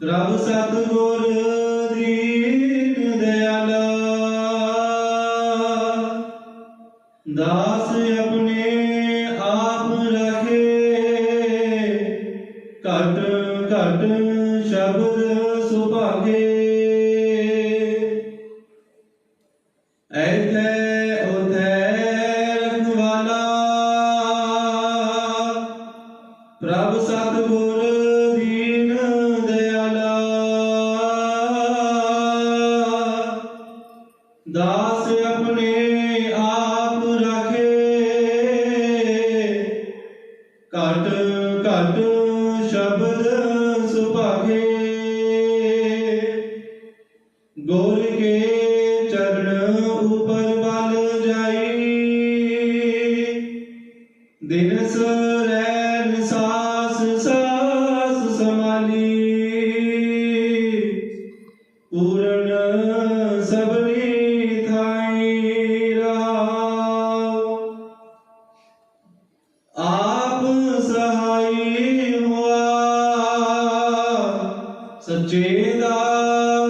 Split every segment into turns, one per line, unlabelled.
ਪ੍ਰਭ ਸਤਿਗੁਰ ਦੀਨ ਦਿਆਲਾ। ਦਾਸ ਆਪਣੇ ਆਪ ਰਖੇ ਘਟ ਘਟ ਸ਼ਬਦ ਸੁਭਾਗੇ। ਐਥੇ ਦਾਸ ਆਪਣੇ ਆਪ ਰੱਖੇ। ਘਟ ਘਟ ਸ਼ਬਦ ਸੁਭਾਗੇ। ਗੁਰ ਕੇ ਚਰਨ ਉਪਰ ਬਲ ਜਾਈ। ਦਿਨ ਸਰੈ ਸਾਸ ਸਾਸ ਸਮਾਲੀ ਪੂਰਨ ਸਭਨੀ ਸੱਚੇ ਦਾ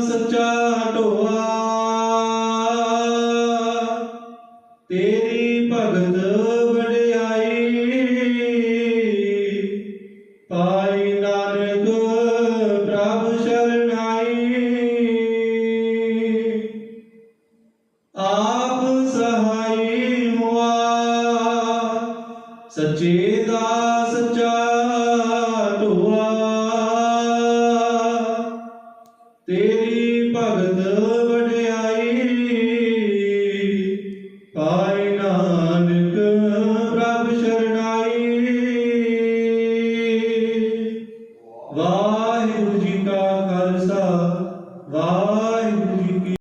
ਸੱਚਾ ਢੋਆ। ਤੇਰੀ ਭਗਤ ਵਡਿਆਈ, ਪਾਈ ਨਾਨਕ ਪ੍ਰਭ ਸ਼ਰਨਾਈ। ਆਪ ਸਹਾਈ ਹੁਆ। ਸੱਚੇ ਦਾ ਸੱਚਾ ਢੋਆ। ਤੇਰੀ ਨਾਨਕ ਪ੍ਰਭ ਸ਼ਰਣਾਈ ਵਾਹਿਗੁਰੂ ਜੀ ਕਾ ਖਾਲਸਾ ਵਾਹਿਗੁਰੂ ਜੀ